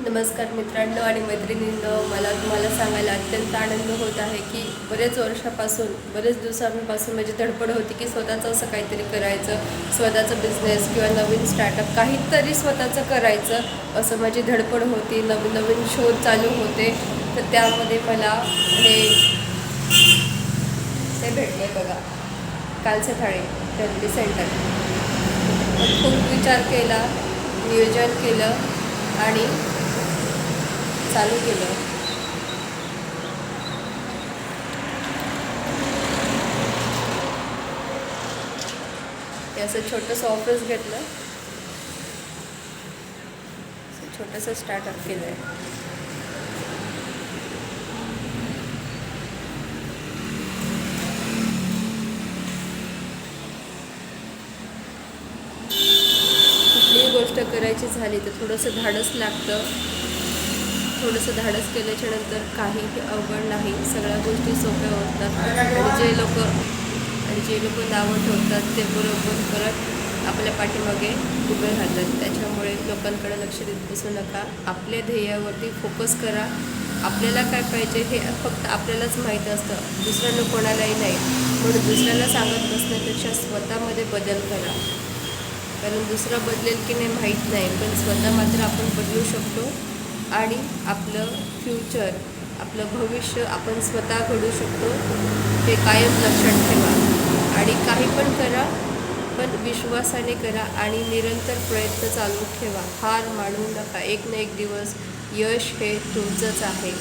नमस्कार मित्रांनो आणि मैत्रिणींनो मला तुम्हाला सांगायला अत्यंत आनंद होत आहे की बरेच वर्षापासून बरेच दिवसांपासून माझी धडपड होती की स्वतःचं असं काहीतरी करायचं स्वतःचं बिझनेस किंवा नवीन स्टार्टअप काहीतरी स्वतःचं करायचं असं माझी धडपड होती नवीन नवीन शोध चालू होते. तर त्यामध्ये मला हे ते भेटले बघा कालचे थाळी फॅमिली सेंटर खूप विचार केला नियोजन केलं आणि चालू केलं. हे असं छोटंसं ऑफिस घेतलं. छोटंसं स्टार्टअप केलं आहे कुठलीही गोष्ट करायची झाली तर थोडंसं धाडस लागतं. थोडंसं धाडस केल्याच्यानंतर काहीही अवघड नाही. सगळ्या गोष्टी सोप्या होतात. आणि जे लोक आणि जे लोक नावं ठेवतात ते बरोबर परत आपल्या पाठीमागे उभे राहतात. त्याच्यामुळे लोकांकडे लक्ष देत बसू नका. आपल्या ध्येयावरती फोकस करा. आपल्याला काय पाहिजे हे फक्त आपल्यालाच माहीत असतं. दुसऱ्यानं कोणालाही नाही. म्हणून दुसऱ्याला सांगत बसण्यापेक्षा स्वतःमध्ये बदल करा. कारण दुसरा बदलेल की नाही माहीत नाही. पण स्वतः मात्र आपण बदलू शकतो. आणि आपलं फ्युचर आपलं भविष्य आपण स्वतः घडू शकतो हे कायम लक्षात ठेवा. आणि काही पण करा पण विश्वासाने करा आणि निरंतर प्रयत्न चालू ठेवा. हार मानू नका. एक ना एक दिवस यश हे तुमचंच आहे.